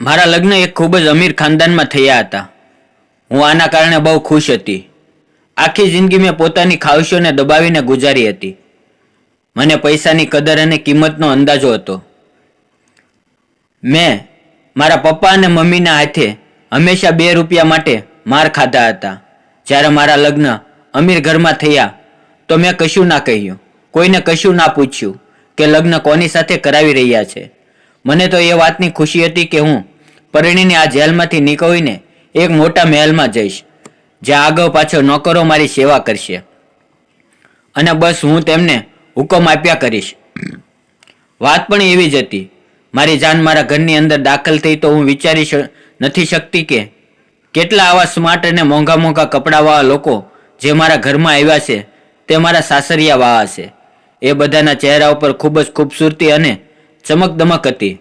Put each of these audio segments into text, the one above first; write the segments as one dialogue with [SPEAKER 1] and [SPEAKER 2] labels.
[SPEAKER 1] મારા લગ્ન એક ખૂબ જ અમીર ખાનદાનમાં થયા હતા. હું આના કારણે બહુ ખુશ હતી. આખી જિંદગી મેં પોતાની ખાવશોને દબાવીને ગુજારી હતી. મને પૈસાની કદર અને કિંમતનો અંદાજો હતો. મેં મારા પપ્પા અને મમ્મીના હાથે હંમેશા બે રૂપિયા માટે માર ખાધા હતા. જ્યારે મારા લગ્ન અમીર ઘરમાં થયા, તો મેં કશું ના કહ્યું. કોઈને કશું ના પૂછ્યું કે લગ્ન કોની સાથે કરાવી રહ્યા છે. મને તો એ વાતની ખુશી હતી કે હું પરણીને આ જેલમાંથી નીકળીને એક મોટા મહેલમાં જઈશ, જ્યાં આગળ પાછળ નોકરો મારી સેવા કરશે. અને બસ હું તેમને હુકમ આપ્યા કરીશ. વાત પણ એવી જ હતી. મારી જાન મારા ઘરની અંદર દાખલ થઈ તો હું વિચારી નથી શકતી કે કેટલા આવા સ્માર્ટ અને મોંઘા મોંઘા કપડાવાળા લોકો જે મારા ઘરમાં આવ્યા છે, તે મારા સાસરિયા વાળા છે એ બધાના ચહેરા ઉપર ખૂબ જ ખૂબસૂરતી અને ચમકદમક હતી.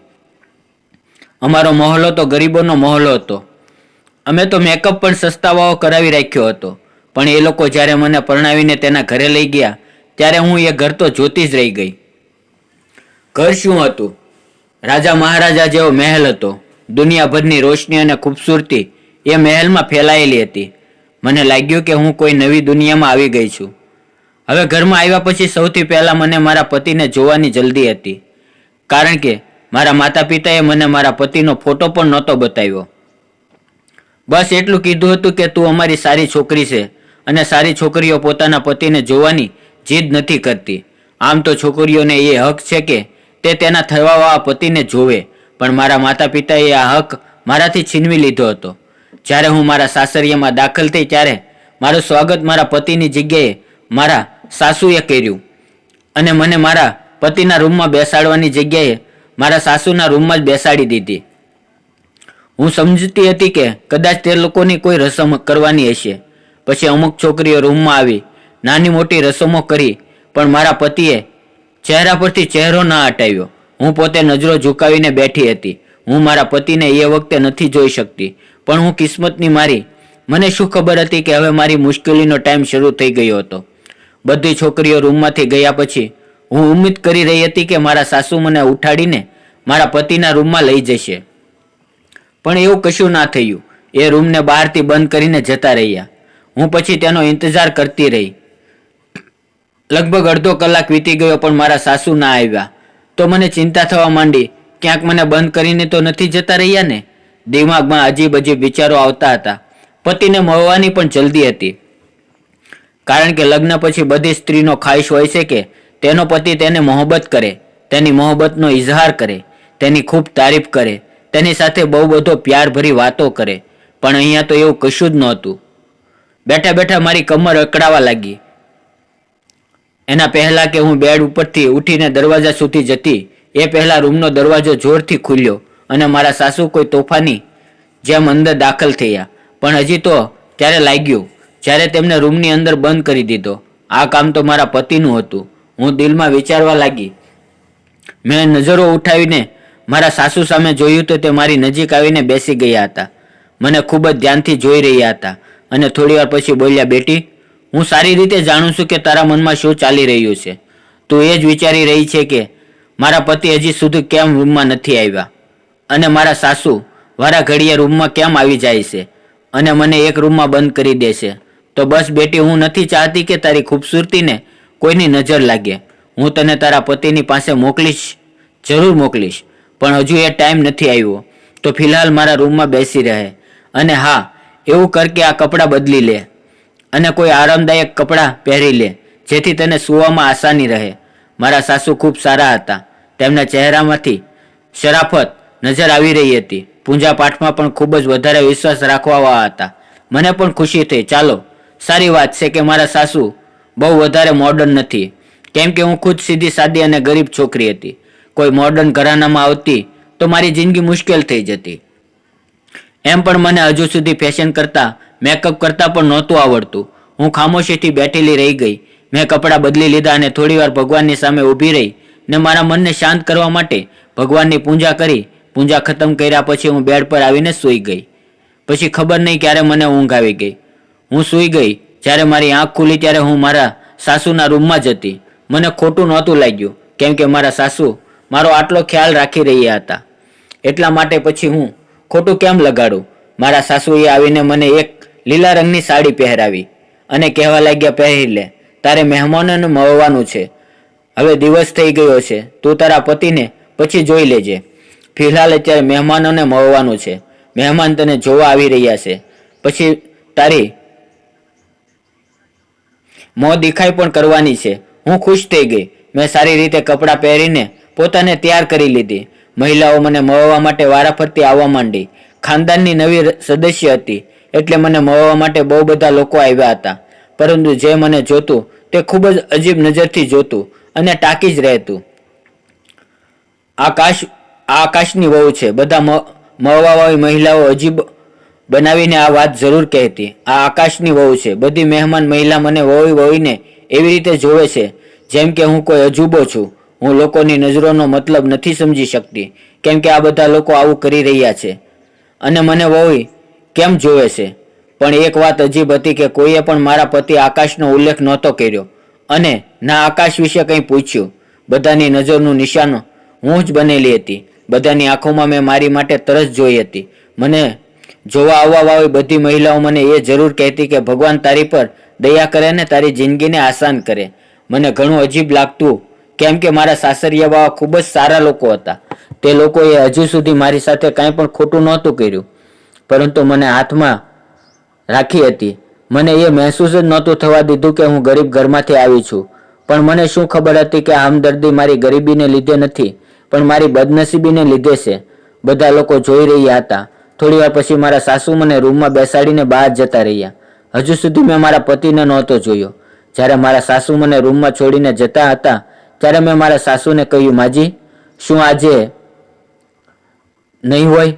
[SPEAKER 1] અમારો મહોલો તો ગરીબોનો મહોલો હતો. અમે તો મેકઅપ પણ સસ્તાવાઓ કરાવી રાખ્યો હતો. પણ એ લોકો જ્યારે મને પરણાવીને તેના ઘરે લઈ ગયા, ત્યારે હું એ ઘર તો જોતી જ રહી ગઈ. ઘર શું હતું? રાજા મહારાજા જેવો મહેલ હતો. દુનિયાભરની રોશની અને ખૂબસૂરતી એ મહેલમાં ફેલાયેલી હતી. મને લાગ્યું કે હું કોઈ નવી દુનિયામાં આવી ગઈ છું. હવે ઘરમાં આવ્યા પછી સૌથી પહેલાં મને મારા પતિને જોવાની જલ્દી હતી. કારણ કે મારા માતા પિતાએ મને મારા પતિનો ફોટો પણ નહોતો બતાવ્યો. બસ એટલું કીધું હતું કે તું અમારી સારી છોકરી છે અને સારી છોકરીઓ પોતાના પતિને જોવાની જીદ નથી કરતી. આમ તો છોકરીઓને એ હક છે કે તે તેના થવાવાળા પતિને જોવે, પણ મારા માતા પિતાએ આ હક મારાથી છીનવી લીધો હતો. જ્યારે હું મારા સાસરિયામાં દાખલ થઈ ત્યારે મારું સ્વાગત મારા પતિની જગ્યાએ મારા સાસુએ કર્યું અને મને મારા પતિના રૂમમાં બેસાડવાની જગ્યાએ મારા સાસુના રૂમમાં જ બેસાડી દીધી. હું સમજતી હતી કે કદાચ તે લોકોની કોઈ રસમ કરવાની હશે. પછી અમુક છોકરીઓ રૂમમાં આવી, નાની મોટી રસમો કરી, પણ મારા પતિએ ચહેરા પરથી ચહેરો ના હટાવ્યો. હું પોતે નજરો ઝુકાવીને બેઠી હતી. હું મારા પતિને એ વખતે નથી જોઈ શકતી, પણ હું કિસ્મતની મારી. મને શું ખબર હતી કે હવે મારી મુશ્કેલીનો ટાઈમ શરૂ થઈ ગયો હતો. બધી છોકરીઓ રૂમમાંથી ગયા પછી હું ઉમ્મીદ કરી રહી હતી કે મારા સાસુ મને ઉઠાડીને મારા પતિના રૂમમાં લઈ જશે. પણ એવું કશું ના થયું. એ રૂમને બહારથી બંધ કરીને જતા રહ્યા. હું પછી તેનો ઇંતજાર કરતી રહી. લગભગ અડધો કલાક વીતી ગયો પણ મારા સાસુ ના આવ્યા. તો મને ચિંતા થવા માંડી. ક્યાંક મને બંધ કરીને તો નથી જતા રહ્યા ને? દિમાગમાં અજીબ અજીબ વિચારો આવતા હતા. પતિને મળવાની પણ જલ્દી હતી. કારણ કે લગ્ન પછી બધી સ્ત્રીનો ખાઈશ હોય છે કે તેનો પતિ તેને મોહબ્બત કરે, તેની મોહબ્બતનો ઇઝહાર કરે, તેની ખૂબ તારીફ કરે, તેની સાથે બહુ બધો પ્યારભરી વાતો કરે. પણ અહીંયા તો એવું કશું જ નહોતું. બેઠા બેઠા મારી કમર અકળાવા લાગી. એના પહેલા કે હું બેડ ઉપરથી ઉઠીને દરવાજા સુધી જતી, એ પહેલા રૂમનો દરવાજો જોરથી ખુલ્યો અને મારા સાસુ કોઈ તોફાની જેમ અંદર દાખલ થયા. પણ હજી તો ત્યારે લાગ્યું, જ્યારે તેમને રૂમની અંદર બંધ કરી દીધો. આ કામ તો મારા પતિનું હતું. હું દિલમાં વિચારવા લાગી. મેં નજરો ઉઠાવીને મારા સાસુ સામે જોયું તો તે મારી નજીક આવીને બેસી ગયા હતા. મને ખૂબ જ ધ્યાનથી જોઈ રહ્યા હતા અને થોડીવાર પછી બોલ્યા, બેટી, હું સારી રીતે જાણું છું કે તારા મનમાં શું ચાલી રહ્યું છે. તું એ જ વિચારી રહી છે કે મારા પતિ હજી સુધી કેમ રૂમમાં નથી આવ્યા અને મારા સાસુ વારા ઘડીએ રૂમમાં કેમ આવી જાય છે અને મને એક રૂમમાં બંધ કરી દેશે તો બસ બેટી, હું નથી ચાહતી કે તારી ખૂબસૂરતીને કોઈની નજર લાગે. હું તને તારા પતિની પાસે મોકલીશ, જરૂર મોકલીશ, પણ હજુ એ ટાઈમ નથી આવ્યો. તો ફિલહાલ મારા રૂમમાં બેસી રહે. અને હા, એવું કર કે આ કપડાં બદલી લે. અને કોઈ આરામદાયક કપડાં પહેરી લે, જેથી તને સૂવામાં આસાની રહે. મારા સાસુ ખૂબ સારા હતા. તેમના ચહેરામાંથી શરાફત નજર આવી રહી હતી. પૂજાપાઠમાં પણ ખૂબ જ વધારે વિશ્વાસ રાખવા હતા. મને પણ ખુશી થઈ. ચાલો, સારી વાત છે કે મારા સાસુ બહુ વધારે મોડર્ન નથી. કેમ કે હું ખુદ સીધી સાદી અને ગરીબ છોકરી હતી. કોઈ મોડર્ન ઘરાનામાં આવતી તો મારી જિંદગી મુશ્કેલ થઈ જતી. એમ પણ મને હજુ સુધી ફેશન કરતા મેકઅપ કરતા પણ નહોતું આવડતું. હું ખામોશીથી બેઠેલી રહી ગઈ. મેં કપડાં બદલી લીધા અને થોડીવાર ભગવાનની સામે ઊભી રહી ને મારા મનને શાંત કરવા માટે ભગવાનની પૂજા કરી. પૂજા ખતમ કર્યા પછી હું બેડ પર આવીને સૂઈ ગઈ. પછી ખબર નહીં ક્યારે મને ઊંઘ આવી ગઈ. હું સૂઈ ગઈ જ્યારે મારી આંખ ખુલી ત્યારે હું મારા સાસુના રૂમમાં જ હતી. મને ખોટું નહોતું લાગ્યું, કેમ કે મારા સાસુ મારો આટલો ખ્યાલ રાખી રહ્યા હતા. એટલા માટે પછી હું ખોટું કેમ લગાડું? મારા સાસુએ આવીને મને એક લીલા રંગની સાડી પહેરાવી અને કહેવા લાગ્યા, પહેરી લે, તારે મહેમાનોને મળવાનું છે. હવે દિવસ થઈ ગયો છે, તું તારા પતિને પછી જોઈ લેજે. ફિલહાલ અત્યારે મહેમાનોને મળવાનું છે. મહેમાન તને જોવા આવી રહ્યા છે. પછી તારી મોં દેખાઈ પણ કરવાની છે. હું ખુશ થઈ ગઈ. મેં સારી રીતે કપડાં પહેરીને પોતાને તૈયાર કરી લીધી. મહિલાઓ મને મળવા માટે વારાફરતી આવવા માંડી. ખાનદાનની નવી સદસ્ય હતી. એટલે મને મળવા માટે બહુ બધા લોકો આવ્યા હતા. પરંતુ જે મને જોતું, તે ખૂબ જ અજીબ નજરથી જોતું અને ટાંકી જ રહેતું. આકાશ, આ આકાશની વહુ છે. બધા મળવાવાળી મહિલાઓ અજીબ બનાવીને આ વાત જરૂર કહેતી. આ આકાશની વહુ છે. બધી મહેમાન મહિલા મને વહુ વહીને એવી રીતે જોવે છે, જેમ કે હું કોઈ અજુબો છું. હું લોકોની નજરોનો મતલબ નથી સમજી શકતી, કેમ કે આ બધા લોકો આવું કરી રહ્યા છે. અને મને વહુ કેમ જોવે છે? પણ એક વાત અજીબ હતી કે કોઈએ પણ મારા પતિ આકાશનો ઉલ્લેખ નહોતો કર્યો. અને ના, આકાશ વિશે કંઈ પૂછ્યું. બધાની નજરનું નિશાન હું જ બનેલી હતી. બધાની આંખોમાં મેં મારી માટે તરસ જોઈ હતી. મને જોવા આવવાવાળી બધી મહિલાઓ મને એ જરૂર કહેતી કે, ભગવાન તારી પર દયા કરે ને તારી જિંદગીને આસાન કરે. મને ઘણું અજીબ લાગતું, કેમ કે મારા સાસરિયા બાવા ખૂબ જ સારા લોકો હતા. તે લોકોએ હજુ સુધી મારી સાથે કાંઈ પણ ખોટું નહોતું કર્યું, પરંતુ મને હાથમાં રાખી હતી. મને એ મહેસૂસ જ નહોતું થવા દીધું કે હું ગરીબ ઘરમાંથી આવી છું. પણ મને શું ખબર હતી કે હમદર્દી મારી ગરીબીને લીધે નથી, પણ મારી બદનસીબીને લીધે છે. બધા લોકો જોઈ રહ્યા હતા. થોડી વાર પછી મારા સાસુ મને રૂમમાં બેસાડીને બહાર જતા રહ્યા. હજુ સુધી મેં મારા પતિને નહોતો જોયો. જ્યારે મારા સાસુ મને રૂમમાં છોડીને જતા હતા, ત્યારે મેં મારા સાસુને કહ્યું, માજી, શું આજે નહીં હોય?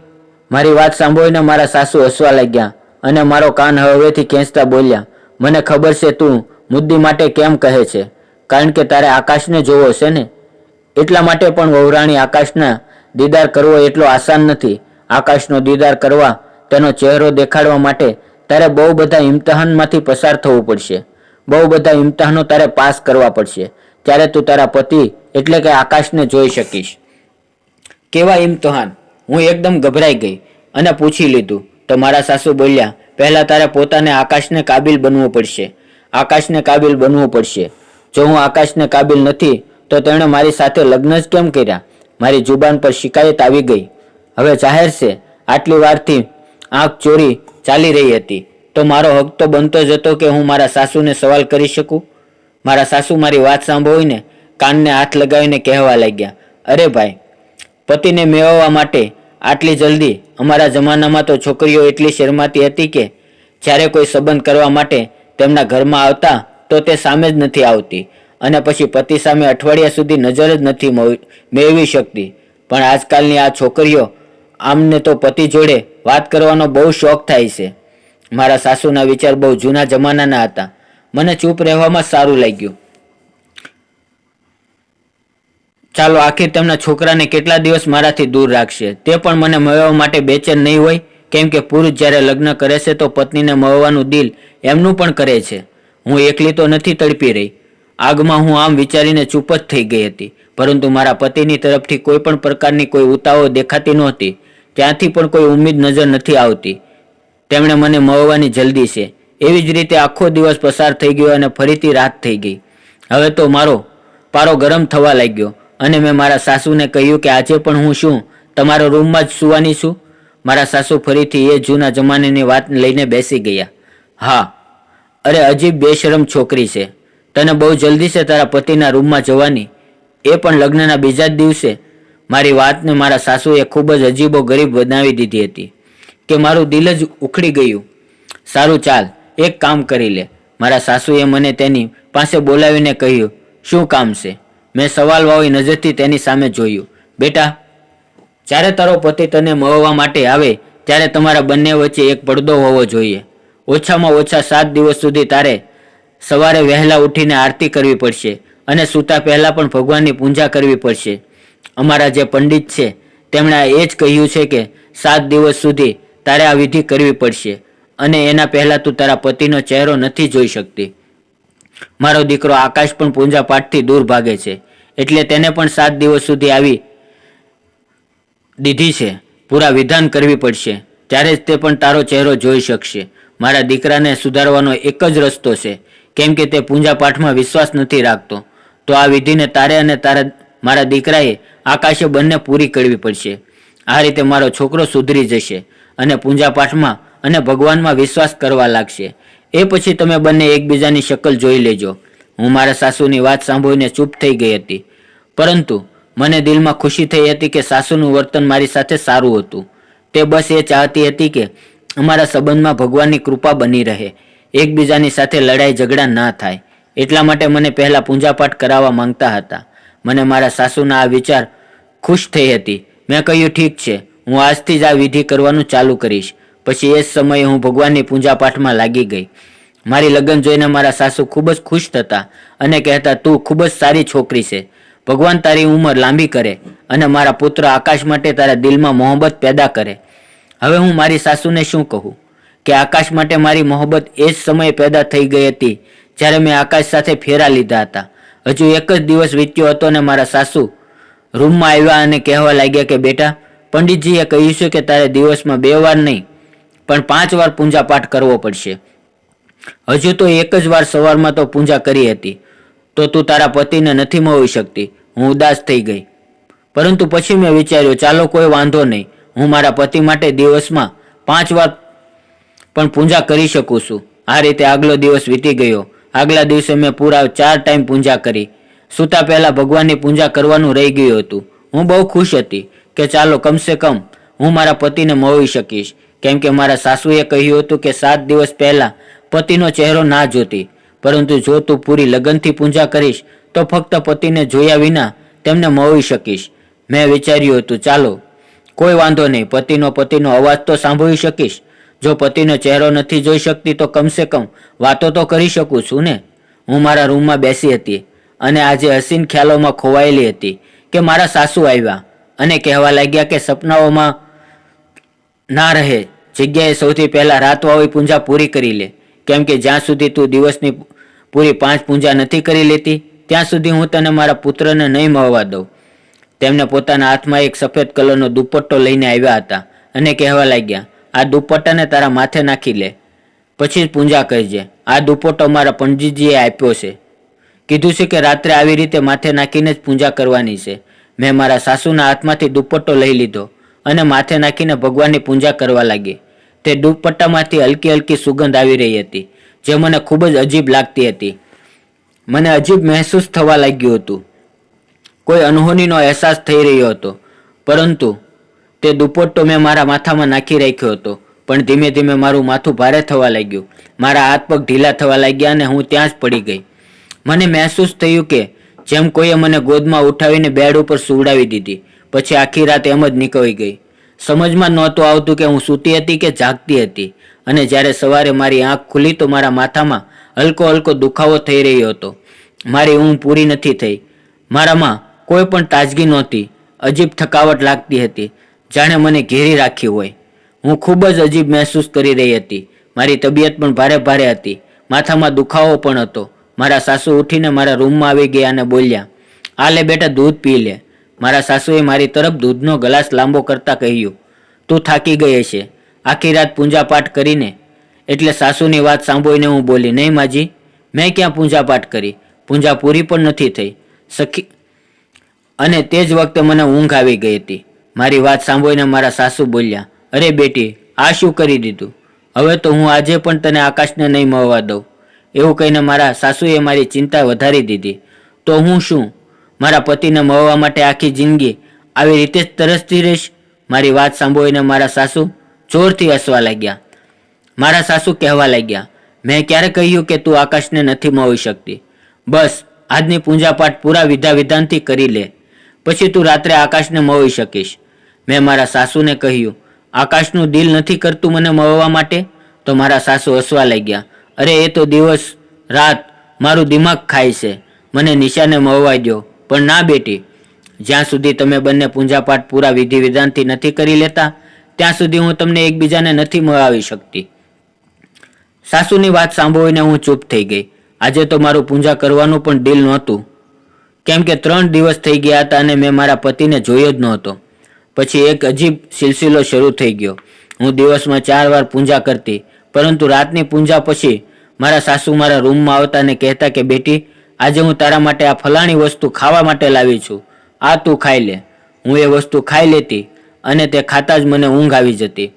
[SPEAKER 1] મારી વાત સાંભળીને મારા સાસુ હસવા લાગ્યા અને મારો કાન હવેથી ખેંચતા બોલ્યા, મને ખબર છે તું મુદ્દી માટે કેમ કહે છે? કારણ કે તારે આકાશને જોવો છે ને? એટલા માટે પણ વહુરાણી આકાશના દીદાર કરવો એટલો આસાન નથી. આકાશનો દીદાર કરવા, તેનો ચહેરો દેખાડવા માટે તારે બહુ બધા ઇમ્તહાનમાંથી પસાર થવું પડશે. બહુ બધા ઇમ્તહાનો તારે પાસ કરવા પડશે. ત્યારે તું તારા પતિ એટલે કે આકાશને જોઈ શકીશ. કેવા ઇમ્તહાન હું એકદમ ગભરાઈ ગઈ અને પૂછી લીધું. તો મારા સાસુ બોલ્યા, પહેલાં તારે પોતાને આકાશને કાબિલ બનવું પડશે. આકાશને કાબિલ બનવું પડશે. જો હું આકાશને કાબિલ નથી, તો તેણે મારી સાથે લગ્ન જ કેમ કર્યા? મારી જુબાન પર શિકાયત આવી ગઈ. હવે જાહેર છે, આટલી વારથી આંખ ચોરી ચાલી રહી હતી. તો મારો હક તો બનતો જ હતો કે હું મારા સાસુને સવાલ કરી શકું? મારા સાસુ મારી વાત સાંભળીને કાનને હાથ લગાવીને કહેવા લાગ્યા, અરે ભાઈ, પતિને મેળવવા માટે આટલી જલ્દી અમારા જમાનામાં તો છોકરીઓ એટલી શરમાતી હતી કે જ્યારે કોઈ સંબંધ કરવા માટે તેમના ઘરમાં આવતા તો તે સામે જ નથી આવતી અને પછી પતિ સામે અઠવાડિયા સુધી નજર જ નથી મળ- મેળવી શકતી. પણ આજકાલની આ છોકરીઓ આમને તો પતિ જોડે વાત કરવાનો બહુ શોખ થાય છે. મારા સાસુના વિચાર બહુ જૂના જમાનાના હતા. મને ચૂપ રહેવામાં સારું લાગ્યું. ચાલો, આખી તેમના છોકરાને કેટલા દિવસ મારાથી દૂર રાખશે? તે પણ મને મળવા માટે બેચેન નહીં હોય. કેમ કે પુરુષ જ્યારે લગ્ન કરે છે તો પત્નીને મળવાનું દિલ એમનું પણ કરે છે. હું એકલી તો નથી તડપી રહી. આગમાં હું આમ વિચારીને ચૂપ જ થઈ ગઈ હતી. પરંતુ મારા પતિની તરફથી કોઈ પણ પ્રકારની કોઈ ઉતાવળ દેખાતી નહોતી. ત્યાંથી પણ કોઈ ઉમ્મીદ નજર નથી આવતી. તેમણે મને મળવાની જલ્દી છે. એવી જ રીતે આખો દિવસ પસાર થઈ ગયો અને ફરીથી રાત થઈ ગઈ. હવે તો મારો પારો ગરમ થવા લાગ્યો અને મેં મારા સાસુને કહ્યું કે આજે પણ હું શું, તમારા રૂમમાં જ સુવાની છું? મારા સાસુ ફરીથી એ જૂના જમાનાની વાત લઈને બેસી ગયા. હા, અરે અજીબ બેશરમ છોકરી છે. તને બહુ જલ્દી છે તારા પતિના રૂમમાં જવાની. એ પણ લગ્નના બીજા જ દિવસે મારી વાતને મારા સાસુએ ખૂબ જ અજીબો ગરીબ બનાવી દીધી હતી કે મારું દિલ જ ઉખડી ગયું. સારું, ચાલ, એક કામ કરી લે. મારા સાસુએ મને તેની પાસે બોલાવીને કહ્યું, શું કામ છે? મેં સવાલ વાવી નજરથી તેની સામે જોયું. બેટા, જ્યારે તારો પતિ તને મળવા માટે આવે, ત્યારે તમારા બંને વચ્ચે એક પડદો હોવો જોઈએ. ઓછામાં ઓછા સાત દિવસ સુધી તારે સવારે વહેલા ઉઠીને આરતી કરવી પડશે અને સૂતા પહેલા પણ ભગવાનની પૂજા કરવી પડશે. અમારા જે પંડિત છે, તેમણે એ જ કહ્યું છે કે, સાત દિવસ સુધી તારે આ વિધિ કરવી પડશે અને એના પહેલાં તું તારા પતિનો ચહેરો નથી જોઈ શકતી. મારો દીકરો આકાશ પણ પૂંજાપાઠથી દૂર ભાગે છે, એટલે તેને પણ સાત દિવસ સુધી આવી દીધી છે. પૂરા વિધાન કરવી પડશે, ત્યારે જ તે પણ તારો ચહેરો જોઈ શકશે. મારા દીકરાને સુધારવાનો એક જ રસ્તો છે, કેમ કે તે પૂંજાપાઠમાં વિશ્વાસ નથી રાખતો. તો આ વિધિને તારે અને તારા મારા દીકરાએ આકાશે બંને પૂરી કરવી પડશે. આ રીતે મારો છોકરો સુધરી જશે અને પૂજાપાઠમાં અને ભગવાનમાં વિશ્વાસ કરવા લાગશે. એ પછી તમે બંને એકબીજાની શકલ જોઈ લેજો. હું મારા સાસુની વાત સાંભળીને ચૂપ થઈ ગઈ હતી. પરંતુ મને દિલમાં ખુશી થઈ હતી કે સાસુનું વર્તન મારી સાથે સારું હતું. તે બસ એ ચાહતી હતી કે અમારા સંબંધમાં ભગવાનની કૃપા બની રહે. એકબીજાની સાથે લડાઈ ઝઘડા ના થાય. એટલા માટે મને પહેલાં પૂજાપાઠ કરાવવા માંગતા હતા. મને મારા સાસુના આ વિચાર ખુશ થઈ હતી. મેં કહ્યું, ઠીક છે, હું આજથી જ આ વિધિ કરવાનું ચાલુ કરીશ. પછી એ જ સમયે હું ભગવાનની પૂજાપાઠમાં લાગી ગઈ. મારી લગ્ન જોઈને મારા સાસુ ખૂબ જ ખુશ થતા અને કહેતા, તું ખૂબ જ સારી છોકરી છે. ભગવાન તારી ઉંમર લાંબી કરે અને મારા પુત્ર આકાશ માટે તારા દિલમાં મોહબ્બત પેદા કરે. હવે હું મારી સાસુને શું કહું? કે આકાશ માટે મારી મોહબ્બત એ જ સમયે પેદા થઈ ગઈ હતી જ્યારે મેં આકાશ સાથે ફેરા લીધા હતા. હજુ એક જ દિવસ વીત્યો હતો ને મારા સાસુ રૂમમાં આવ્યા અને કહેવા લાગ્યા કે, બેટા, પંડિતજીએ કહ્યું છે કે તારે દિવસમાં બે વાર નહીં, પણ પાંચ વાર પૂજાપાઠ કરવો પડશે. હજુ તો એક જ વાર સવારમાં તો પૂજા કરી હતી. તો તું તારા પતિને નથી મળી શકતી. હું ઉદાસ થઈ ગઈ. પરંતુ પછી મેં વિચાર્યું, ચાલો, કોઈ વાંધો નહીં. હું મારા પતિ માટે દિવસમાં પાંચ વાર પણ પૂજા કરી શકું છું. આ રીતે આગલો દિવસ વીતી ગયો. આગલા દિવસે મેં પૂરા ચાર ટાઈમ પૂજા કરી. સૂતા પહેલા ભગવાનની પૂજા કરવાનું રહી ગયું હતું. હું બહુ ખુશ હતી કે ચાલો કમસે કમ હું મારા પતિને મળી શકીશ. કેમ કે મારા સાસુએ કહ્યું હતું કે સાત દિવસ પહેલા પતિનો ચહેરો ના જોતી. પરંતુ જો તું પૂરી લગનથી પૂજા કરીશ, તો ફક્ત પતિને જોયા વિના તેમને મળી શકીશ. મેં વિચાર્યું હતું, ચાલો, કોઈ વાંધો નહીં, પતિનો પતિનો અવાજ તો સાંભળી શકીશ. જો પતિનો ચહેરો નથી જોઈ શકતી તો કમસે કમ વાતો તો કરી શકું છું ને? હું મારા રૂમમાં બેસી હતી અને આજે હસીન ખ્યાલોમાં ખોવાયેલી હતી કે મારા સાસુ આવ્યા અને કહેવા લાગ્યા કે સપનાઓમાં ના રહે, જગ્યાએ સૌથી પહેલા રાતવાળી પૂંજા પૂરી કરી લે. કેમ કે જ્યાં સુધી તું દિવસની પૂરી પાંચ પૂજા નથી કરી લેતી, ત્યાં સુધી હું તને મારા પુત્રને નહીં મળવા દઉં. તેમને પોતાના હાથમાં એક સફેદ કલરનો દુપટ્ટો લઈને આવ્યા હતા અને કહેવા લાગ્યા આ દુપટ્ટાને તારા માથે નાખી લે. પછી પૂજા કરજે આ દુપટ્ટો મારા પંડિતજીએ આપ્યો છે. કીધું છે કે રાત્રે આવી રીતે માથે નાખીને જ પૂજા કરવાની છે. મેં મારા સાસુના હાથમાંથી દુપટ્ટો લઈ લીધો અને માથે નાખીને ભગવાનની પૂજા કરવા લાગી. તે દુપટ્ટામાંથી હલકી હલકી સુગંધ આવી રહી હતી, જે મને ખૂબ જ અજીબ લાગતી હતી. મને અજીબ મહેસૂસ થવા લાગ્યું હતું. કોઈ અનહોનીનો અહેસાસ થઈ રહ્યો હતો. પરંતુ તે દુપટ્ટો મેં મારા માથામાં નાખી રાખ્યો હતો. પણ ધીમે ધીમે મારું માથું ભારે થવા લાગ્યું. મારા હાથ પગ ઢીલા થવા લાગ્યા અને હું ત્યાં જ પડી ગઈ. મને મહેસૂસ થયું કે જેમ કોઈએ મને ગોદમાં ઉઠાવીને બેડ ઉપર સુવડાવી દીધી, પછી આખી રાત એમ જ નીકળી ગઈ. સમજમાં નહોતું આવતું કે હું સૂતી હતી કે જાગતી હતી. અને જ્યારે સવારે મારી આંખ ખુલી તો મારા માથામાં હલકો હલકો દુખાવો થઈ રહ્યો હતો. મારી ઊંઘ પૂરી નથી થઈ. મારામાં કોઈ પણ તાજગી નહોતી. અજીબ થકાવટ લાગતી હતી. જાણે મને ઘેરી રાખી હોય. હું ખૂબ જ અજીબ મહેસૂસ કરી રહી હતી. મારી તબિયત પણ ભારે ભારે હતી. માથામાં દુખાવો પણ હતો. મારા સાસુ ઉઠીને મારા રૂમમાં આવી ગયા અને બોલ્યા, આ લે બેટા, દૂધ પી લે. મારા સાસુએ મારી તરફ દૂધનો ગ્લાસ લાંબો કરતા કહ્યું, તું થાકી ગઈ છે આખી રાત પૂજાપાઠ કરીને. એટલે સાસુની વાત સાંભળીને હું બોલી, નહીં માજી, મેં ક્યાં પૂજાપાઠ કરી? પૂજા પૂરી પણ નથી થઈ. સખી અને તે જ વખતે મને ઊંઘ આવી ગઈ હતી. મારી વાત સાંભળીને મારા સાસુ બોલ્યા, અરે બેટી, આ શું કરી દીધું? હવે તો હું આજે પણ તને આકાશને નહીં મળવા દઉં. એવું કહીને મારા સાસુએ મારી ચિંતા વધારી દીધી. તો હું શું? મારા પતિને મળવા માટે આખી જિંદગી આવી રીતે જ તરસતી રહીશ? મારી વાત સાંભળીને મારા સાસુ જોરથી હસવા લાગ્યા. મારા સાસુ કહેવા લાગ્યા, મેં ક્યારે કહ્યું કે તું આકાશને નથી મળી શકતી? બસ, આજની પૂજાપાઠ પૂરા વિધા વિધાનથી કરી લે. પછી તું રાત્રે આકાશને મળી શકીશ. મેં મારા સાસુને કહ્યું, આકાશનું દિલ નથી કરતું મને મળવા માટે? તો મારા સાસુ હસવા લાગ્યા, અરે, એ તો દિવસ, રાત મારું દિમાગ ખાય છે. મને નિશાને મળવા દો પણ ના બેટી, જ્યાં સુધી તમે બંને પૂજાપાઠ પૂરા વિધિ વિધાનથી નથી કરી લેતા, ત્યાં સુધી હું તમને એકબીજાને નથી મળાવી શકતી. સાસુની વાત સાંભળીને હું ચૂપ થઈ ગઈ. આજે તો મારું પૂજા કરવાનું પણ દિલ નહોતું. કેમ કે ત્રણ દિવસ થઈ ગયા હતા અને મેં મારા પતિને જોયો જ નહોતો. પછી એક અજીબ સિલસિલો શરૂ થઈ ગયો. હું દિવસમાં ચાર વાર પૂજા કરતી, પરંતુ રાતની પૂજા પછી મારા સાસુ મારા રૂમમાં આવતા ને કહેતા કે, બેટી, આજે હું તારા માટે આ ફલાણી વસ્તુ ખાવા માટે લાવી છું. આ તું ખાઈ લે. હું એ વસ્તુ ખાઈ લેતી અને તે ખાતા જ મને ઊંઘ આવી જતી.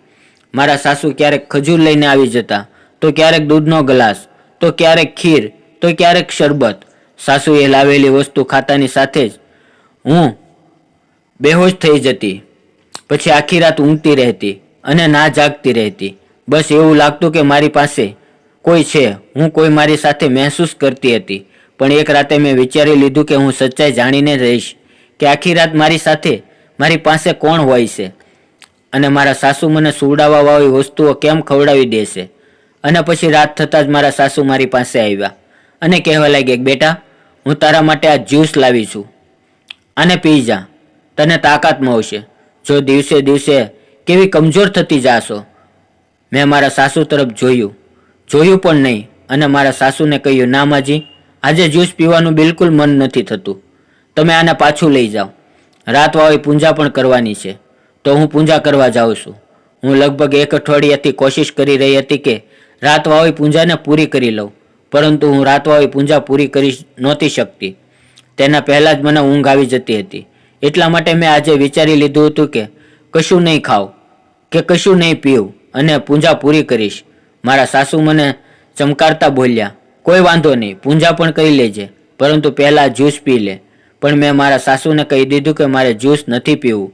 [SPEAKER 1] મારા સાસુ ક્યારેક ખજૂર લઈને આવી જતા, તો ક્યારેક દૂધનો ગ્લાસ, તો ક્યારેક ખીર, તો ક્યારેક શરબત. સાસુએ લાવેલી વસ્તુ ખાતાની સાથે જ હું બેહોશ થઈ જતી. પછી આખી રાત ઊંઘતી રહેતી અને ના જાગતી રહેતી. બસ એવું લાગતું કે મારી પાસે કોઈ છે. હું કોઈ મારી સાથે મહેસૂસ કરતી હતી. પણ એક રાતે મેં વિચારી લીધું કે હું સચ્ચાઈ જાણીને રહીશ કે આખી રાત મારી સાથે મારી પાસે કોણ હોય છે અને મારા સાસુ મને સુવડાવવાવાળી વસ્તુઓ કેમ ખવડાવી દેશે અને પછી રાત થતાં જ મારા સાસુ મારી પાસે આવ્યા અને કહેવા લાગ્યા બેટા, હું તારા માટે આ જ્યુસ લાવી છું. અને પી જા. તને તાકાત મળશે. જો દિવસે દિવસે કેવી કમજોર થતી જાશો? મેં મારા સાસુ તરફ જોયું. જોયું પણ નહીં. અને મારા સાસુને કહ્યું, ના માજી, આજે જ્યુસ પીવાનું બિલકુલ મન નથી થતું. તમે આને પાછું લઈ જાઓ. રાતવાળી પૂજા પણ કરવાની છે. તો હું પૂજા કરવા જાઉં છું. હું લગભગ એક અઠવાડિયાથી કોશિશ કરી રહી હતી કે રાતવાળી પૂજાને પૂરી કરી લઉં. પરંતુ હું રાતવાળી પૂજા પૂરી કરી નહોતી શકતી. તેના પહેલાં જ મને ઊંઘ આવી જતી હતી. એટલા માટે મેં આજે વિચારી લીધું હતું કે કશું નહીં ખાવ કે કશું નહીં પીવું અને પૂજા પૂરી કરીશ. મારા સાસુ મને ચમકારતા બોલ્યા, કોઈ વાંધો નહીં, પૂજા પણ કરી લેજે, પરંતુ પહેલાં જ્યુસ પી લે. પણ મેં મારા સાસુને કહી દીધું કે મારે જ્યુસ નથી પીવું.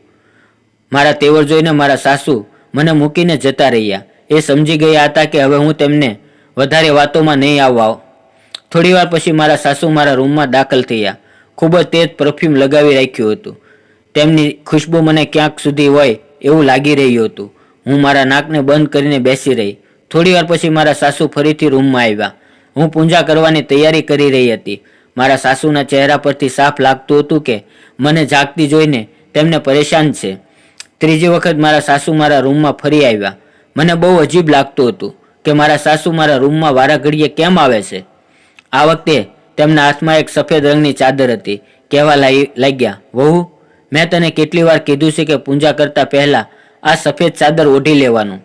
[SPEAKER 1] મારા તેવર જોઈને મારા સાસુ મને મૂકીને જતા રહ્યા. એ સમજી ગયા હતા કે હવે હું તેમને વધારે વાતોમાં નહીં આવવા થોડી વાર પછી મારા સાસુ મારા રૂમમાં દાખલ થયા. ખૂબ જ તેજ પરફ્યુમ લગાવી રાખ્યું હતું. તેમની ખુશ્બુ મને ક્યાંક સુધી હોય એવું લાગી રહ્યું હતું. હું મારા નાકને બંધ કરીને બેસી રહી. થોડીવાર પછી મારા સાસુ ફરીથી રૂમમાં આવ્યા. હું પૂજા કરવાની તૈયારી કરી રહી હતી. મારા સાસુના ચહેરા પરથી સાફ લાગતું હતું કે મને જાગતી જોઈને તેમને પરેશાન છે. ત્રીજી વખત મારા સાસુ મારા રૂમમાં ફરી આવ્યા. મને બહુ અજીબ લાગતું હતું કે મારા સાસુ મારા રૂમમાં વારા ઘડીએ કેમ આવે છે? આ વખતે તેમના હાથમાં એક સફેદ રંગની ચાદર હતી. કહેવા લાગી- લાગ્યા, વહુ, મેં તને કેટલી વાર કીધું છે કે પૂજા કરતા પહેલા આ સફેદ ચાદર ઓઢી લેવાનું.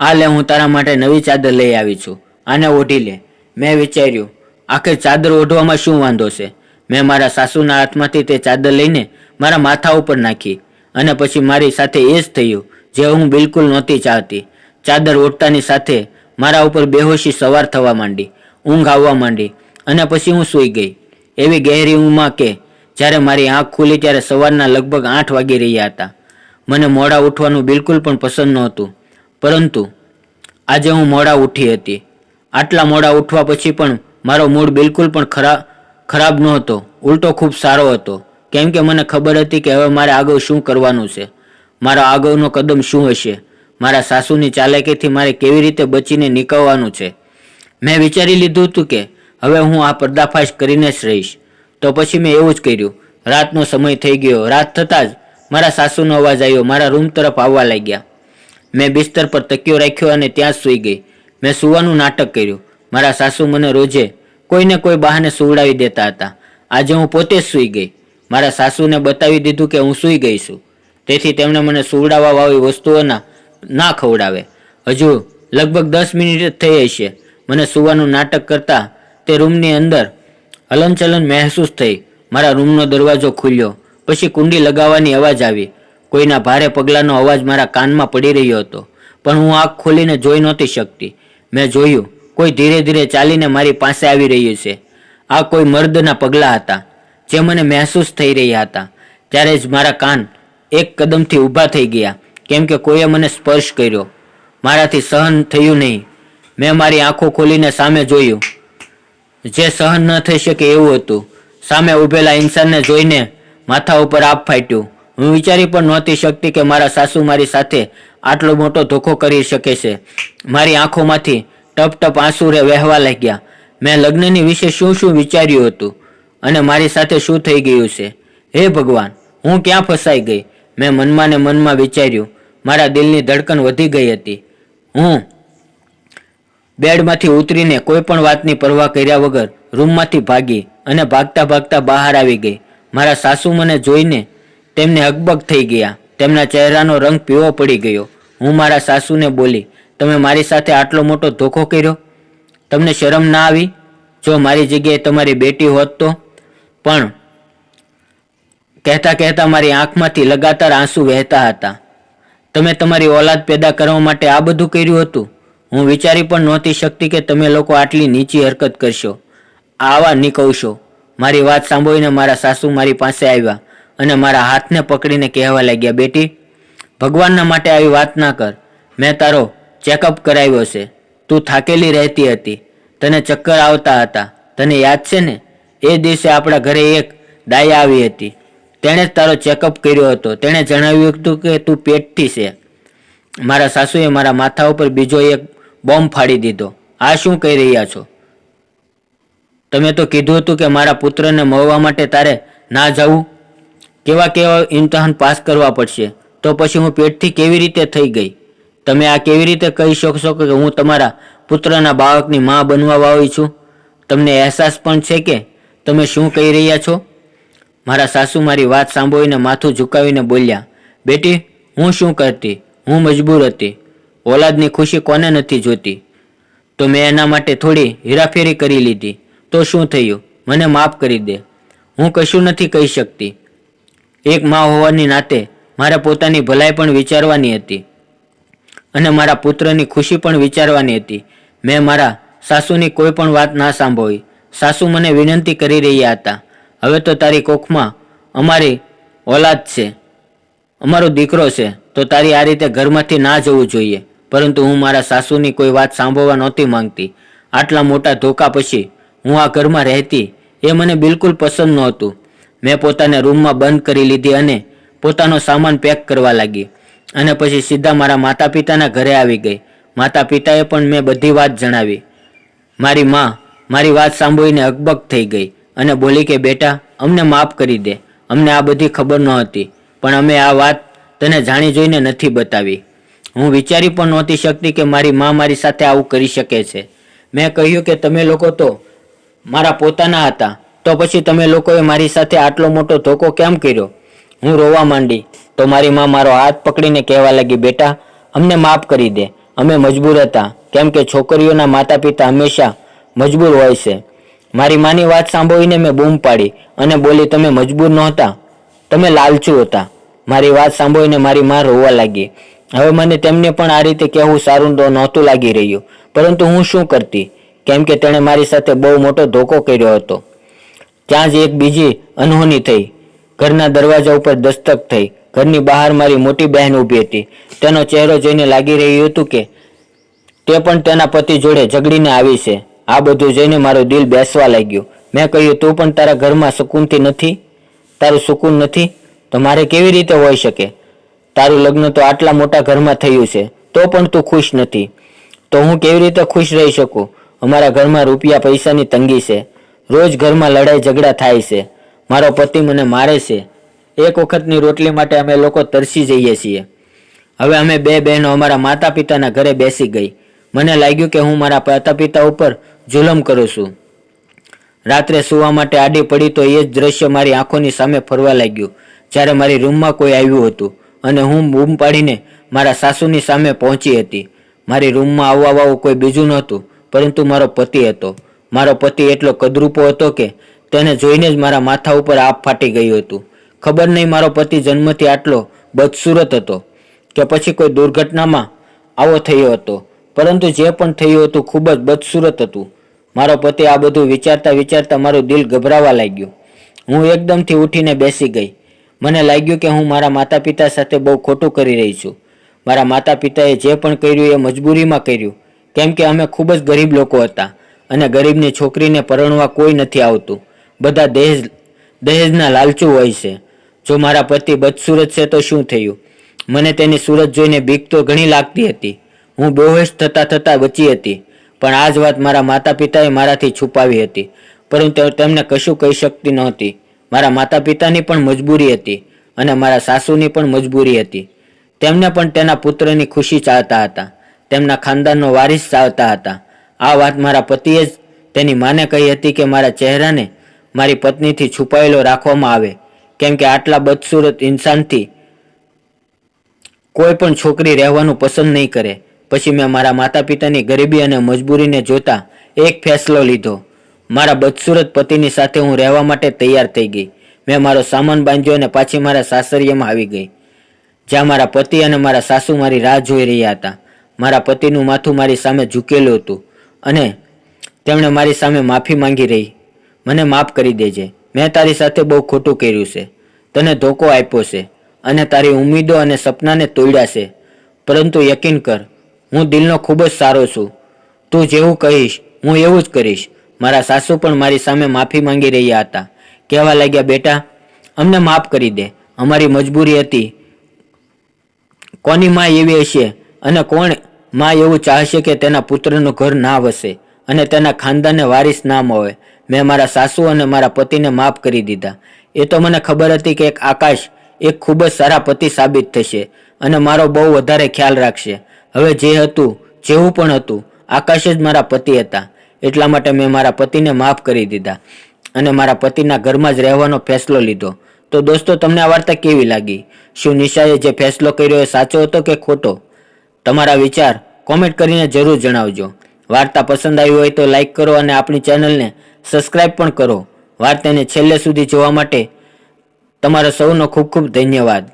[SPEAKER 1] આ લે, હું તારા માટે નવી ચાદર લઈ આવી છું. આને ઓઢી લે. મેં વિચાર્યું આખરે ચાદર ઓઢવામાં શું વાંધો છે? મેં મારા સાસુના હાથમાંથી તે ચાદર લઈને મારા માથા ઉપર નાખી અને પછી મારી સાથે એ જ થયું, જે હું બિલકુલ નહોતી ચાહતી. ચાદર ઓઢતાની સાથે મારા ઉપર બેહોશી સવાર થવા માંડી, ઊંઘ આવવા માંડી. અને પછી હું સૂઈ ગઈ. એવી ગહેરી ઊંઘમાં કે જ્યારે મારી આંખ ખુલી ત્યારે સવારના લગભગ આઠ વાગી રહ્યા હતા. મને મોડા ઉઠવાનું બિલકુલ પણ પસંદ નહોતું. પરંતુ આજે હું મોડા ઉઠી હતી. આટલા મોડા ઉઠવા પછી પણ મારો મૂડ બિલકુલ પણ ખરાબ ખરાબ નહોતો. ઉલટો ખૂબ સારો હતો. કેમ કે મને ખબર હતી કે હવે મારે આગળ શું કરવાનું છે. મારો આગળનો કદમ શું હશે? મારા સાસુની ચાલાકીથી મારે કેવી રીતે બચીને નીકળવાનું છે? મેં વિચારી લીધું હતું કે હવે હું આ પર્દાફાશ કરીને જ રહીશ. તો પછી મેં એવું જ કર્યું. રાતનો સમય થઈ ગયો. રાત થતાં જ મારા સાસુનો અવાજ આવ્યો. મારા રૂમ તરફ આવવા લાગ્યા. મેં બિસ્તર પર તકિયો રાખ્યો અને ત્યાં જ સૂઈ ગઈ. મેં સૂવાનું નાટક કર્યું. મારા સાસુ મને રોજે કોઈને કોઈ બહાને સુવડાવી દેતા હતા. આજે હું પોતે જ સૂઈ ગઈ. મારા સાસુને બતાવી દીધું કે હું સૂઈ ગઈ છું. તેથી તેમણે મને સુવડાવવા વાળી વસ્તુઓના ના ખવડાવે. હજુ લગભગ દસ મિનિટ થઈ હશે. મને સૂવાનું નાટક કરતા તે રૂમની અંદર હલનચલન મહેસૂસ થઈ. મારા રૂમનો દરવાજો ખુલ્યો. પછી કુંડી લગાવવાની અવાજ આવી. કોઈના ભારે પગલાંનો અવાજ મારા કાનમાં પડી રહ્યો હતો. પણ હું આંખ ખોલીને જોઈ નહોતી શકતી. મેં જોયું, કોઈ ધીરે ધીરે ચાલીને મારી પાસે આવી રહ્યું છે. આ કોઈ મર્દના પગલાં હતા, જે મને મહેસૂસ થઈ રહ્યા હતા. ત્યારે જ મારા કાન એક કદમથી ઊભા થઈ ગયા, કેમ કે કોઈએ મને સ્પર્શ કર્યો. મારાથી સહન થયું નહીં. મેં મારી આંખો ખોલીને સામે જોયું. જે સહન ન થઈ શકે એવું હતું. સામે ઊભેલા ઇન્સાનને જોઈને માથા ઉપર આપ ફાટ્યું. હું વિચારી પણ નહોતી શકતી કે મારા સાસુ મારી સાથે આટલો મોટો ધોખો કરી શકે છે. મારી આંખોમાંથી ટપ ટપ આંસુ વહેવા લાગ્યા. મેં લગ્નની વિશે શું શું વિચાર્યું હતું અને મારી સાથે શું થઈ ગયું છે? હે ભગવાન, હું ક્યાં ફસાઈ ગઈ? મેં મનમાં ને મનમાં વિચાર્યું. મારા દિલની ધડકન વધી ગઈ હતી. હું બેડમાંથી ઉતરીને કોઈ પણ વાતની પરવા કર્યા વગર રૂમમાંથી ભાગી અને ભાગતા ભાગતા બહાર આવી ગઈ. મારા સાસુ મને જોઈને તેમને હકબક થઈ ગયા. તેમના ચહેરાનો રંગ પીવો પડી ગયો. હું મારા સાસુને બોલી, તમે મારી સાથે આટલો મોટો ધોખો કર્યો? તમને શરમ ના આવી? જો મારી જગ્યાએ તમારી બેટી હોત તો? પણ કહેતા કહેતા મારી આંખમાંથી લગાતાર આંસુ વહેતા હતા. તમે તમારી ઓલાદ પેદા કરવા માટે આ બધું કર્યું હતું? હું વિચારી પણ નહોતી શકતી કે તમે લોકો આટલી નીચી હરકત કરશો. આવા નીકળશો. મારી વાત સાંભળીને મારા સાસુ મારી પાસે આવ્યા અને મારા હાથને પકડીને કહેવા લાગ્યા, બેટી, ભગવાનના માટે આવી વાત ના કર. મેં તારો ચેકઅપ કરાવ્યો છે. તું થાકેલી રહેતી હતી. તને ચક્કર આવતા હતા. તને યાદ છે ને? એ દિવસે આપણા ઘરે એક દાયા આવી હતી. તેણે જ તારો ચેકઅપ કર્યો હતો. તેણે જણાવ્યું હતું કે તું પેટથી છે. મારા સાસુએ મારા માથા ઉપર બીજો એક બોમ્બ ફાડી દીધો. આ શું કહી રહ્યા છો? તમે તો કીધું હતું કે મારા પુત્રને મળવા માટે તારે ના જવું. કેવા કેવા ઇમ્તહાન પાસ કરવા પડશે. તો પછી હું પેટથી કેવી રીતે થઈ ગઈ? તમે આ કેવી રીતે કહી શકશો કે હું તમારા પુત્રના બાળકની મા બનવા વાવી છું? તમને અહેસાસ પણ છે કે તમે શું કહી રહ્યા છો? મારા સાસુ મારી વાત સાંભળીને માથું ઝુકાવીને બોલ્યા, બેટી, હું શું કરતી? હું મજબૂર હતી. ઓલાદની ખુશી કોને નથી જોતી? તો મેં એના માટે થોડી હેરાફેરી કરી લીધી. તો શું થયું? મને માફ કરી દે. હું કશું નથી કહી શકતી. એક મા હોવાની નાતે મારે પોતાની ભલાઈ પણ વિચારવાની હતી. અને મારા પુત્રની ખુશી પણ વિચારવાની હતી. મેં મારા સાસુની કોઈ પણ વાત ના સાંભળી. સાસુ મને વિનંતી કરી રહ્યા હતા. હવે તો તારી કોખમાં અમારી ઓલાદ છે. અમારો દીકરો છે. તો તારી આ રીતે ઘરમાંથી ના જવું જોઈએ. પરંતુ હું મારા સાસુની કોઈ વાત સાંભળવા નહોતી માંગતી. આટલા મોટા ધોકા પછી હું આ ઘરમાં રહેતી એ મને બિલકુલ પસંદ નહોતું. મેં પોતાને રૂમમાં બંધ કરી લીધી અને પોતાનો સામાન પેક કરવા લાગી. અને પછી સીધા મારા માતા પિતાના ઘરે આવી ગઈ. માતા પિતાએ પણ મેં બધી વાત જણાવી. મારી માં મારી વાત સાંભળીને અકબક થઈ ગઈ અને બોલી કે, બેટા, અમને માફ કરી દે. અમને આ બધી ખબર નહોતી, પણ અમે આ વાત તને જાણી જોઈને નથી બતાવી. હું વિચારી પણ નહોતી શકતી કે મારી મા મારી સાથે આવું કરી શકે છે. મેં કહ્યું કે તમે લોકો તો મારા પોતાના હતા, તો પછી તમે લોકોએ મારી સાથે આટલો મોટો ધોકો કેમ કર્યો? હું રોવા માંડી, તો મારી મા મારો હાથ પકડીને કહેવા લાગી, બેટા, અમને માફ કરી દે. અમે મજબૂર હતા, કેમ કે છોકરીઓના માતા પિતા હંમેશા મજબૂર હોય છે. મારી માની વાત સાંભળીને મેં બૂમ પાડી અને બોલી, તમે મજબૂર નહોતા, તમે લાલચુ હતા. મારી વાત સાંભળીને મારી માં રોવા લાગી. હવે મને તેમને પણ આ રીતે કહેવું સારું તો નહોતું લાગી રહ્યું. પરંતુ હું શું કરતી? કેમ કે તેણે મારી સાથે બહુ મોટો ધોકો કર્યો હતો. ત્યાં જ એક બીજી અનહોની થઈ. ઘરના દરવાજા ઉપર દસ્તક થઈ. ઘરની બહાર મારી મોટી બહેન ઊભી હતી. તેનો ચહેરો જોઈને લાગી રહ્યું હતું કે તે પણ તેના પતિ જોડે ઝઘડીને આવી છે. આ બધું જોઈને મારું દિલ બેસવા લાગ્યું. મેં કહ્યું, તું પણ તારા ઘરમાં સુકૂનથી નથી? તારું સુકૂન નથી? તો મારે કેવી રીતે હોઈ શકે? તારું લગ્ન તો આટલા મોટા ઘરમાં થયું છે, તો પણ તું ખુશ નથી. તો હું કેવી રીતે ખુશ રહી શકું? અમારા ઘરમાં રૂપિયા પૈસાની તંગી છે. રોજ ઘરમાં લડાઈ ઝઘડા થાય છે. મારો પતિ મને મારે છે. એક વખતની રોટલી માટે અમે લોકો તરસી જઈએ છીએ. હવે અમે બે બહેનો અમારા માતા પિતાના ઘરે બેસી ગઈ. મને લાગ્યું કે હું મારા માતા પિતા ઉપર જુલમ કરું છું. રાત્રે સૂવા માટે આડી પડી તો એ જ દ્રશ્ય મારી આંખોની સામે ફરવા લાગ્યું, જ્યારે મારી રૂમમાં કોઈ આવ્યું હતું. અને હું બૂમ પાડીને મારા સાસુની સામે પહોંચી હતી. મારી રૂમમાં આવવાવાળું કોઈ બીજું નહોતું, પરંતુ મારો પતિ હતો. મારો પતિ એટલો કદરૂપો હતો કે તેને જોઈને જ મારા માથા ઉપર આપ ફાટી ગયું હતું. ખબર નહીં મારો પતિ જન્મથી આટલો બદસુરત હતો કે પછી કોઈ દુર્ઘટનામાં આવો થયો હતો, પરંતુ જે પણ થયું હતું ખૂબ જ બદસુરત હતું. મારો પતિ આ બધું વિચારતા વિચારતા મારું દિલ ગભરાવા લાગ્યું. હું એકદમથી ઉઠીને બેસી ગઈ. મને લાગ્યું કે હું મારા માતા પિતા સાથે બહુ ખોટું કરી રહી છું. મારા માતા પિતાએ જે પણ કર્યું એ મજબૂરીમાં કર્યું. કેમ કે અમે ખૂબ જ ગરીબ લોકો હતા અને ગરીબની છોકરીને પરણવા કોઈ નથી આવતું. બધા દહેજ, દહેજના લાલચુ હોય છે. જો મારા પતિ બદસુરત છે તો શું થયું? મને તેની સુરત જોઈને બીક તો ઘણી લાગતી હતી. હું બેહોશ થતાં થતાં બચી હતી. પણ આ જ વાત મારા માતા પિતાએ મારાથી છુપાવી હતી. પરંતુ તેમને કશું કહી શકતી નહોતી. મારા માતા પિતાની પણ મજબૂરી હતી અને મારા સાસુની પણ મજબૂરી હતી. તેમને પણ તેના પુત્રની ખુશી ચાહતા હતા. તેમના ખાનદાનનો વારિસ ચાહતા હતા. આ વાત મારા પતિએ જ તેની માને કહી હતી કે મારા ચહેરાને મારી પત્નીથી છુપાયેલો રાખવામાં આવે. કેમ કે આટલા બદસુરત ઇન્સાનથી કોઈ પણ છોકરી રહેવાનું પસંદ નહીં કરે. પછી મેં મારા માતા પિતાની ગરીબી અને મજબૂરીને જોતા એક ફેસલો લીધો. મારા બદસુરત પતિની સાથે હું રહેવા માટે તૈયાર થઈ ગઈ. મેં મારો સામાન બાંધ્યો અને પાછી મારા સાસરિયામાં આવી ગઈ. જ્યાં મારા પતિ અને મારા સાસુ મારી રાહ જોઈ રહ્યા હતા. મારા પતિનું માથું મારી સામે ઝૂકેલું હતું અને તેમણે મારી સામે માફી માંગી રહી. મને માફ કરી દેજે. મેં તારી સાથે બહુ ખોટું કર્યું છે. તને ધોકો આપ્યો છે અને તારી ઉમ્મીદો અને સપનાને તોડ્યા છે. પરંતુ યકીન કર, હું દિલનો ખૂબ જ સારો છું. તું જેવું કહીશ, હું એવું જ કરીશ. મારા સાસુ પણ મારી સામે માફી માંગી રહ્યા હતા. કહેવા લાગ્યા, બેટા, અમને માફ કરી દે. અમારી મજબૂરી હતી. કોની માં એવી હશે? અને કોણમાં એવું ચાહશે કે તેના પુત્રનું ઘર ના વસે અને તેના ખાનદાનને વારિસ ના મળે? મેં મારા સાસુ અને મારા પતિને માફ કરી દીધા. એ તો મને ખબર હતી કે એક આકાશ, એક ખૂબ જ સારા પતિ સાબિત થશે અને મારો બહુ વધારે ખ્યાલ રાખશે. હવે જે હતું, જેવું પણ હતું, આકાશ જ મારા પતિ હતા. એટલા માટે મેં મારા પતિને માફ કરી દીધા અને મારા પતિના ઘરમાં જ રહેવાનો ફેસલો લીધો. તો દોસ્તો, તમને આ વાર્તા કેવી લાગી? શું નિશાએ જે ફેસલો કર્યો એ સાચો હતો કે ખોટો? તમારા વિચાર કોમેન્ટ કરીને જરૂર જણાવજો. વાર્તા પસંદ આવી હોય તો લાઇક કરો અને આપણી ચેનલને સબસ્ક્રાઈબ પણ કરો. વાર્તાને છેલ્લે સુધી જોવા માટે તમારો સૌનો ખૂબ ખૂબ ધન્યવાદ.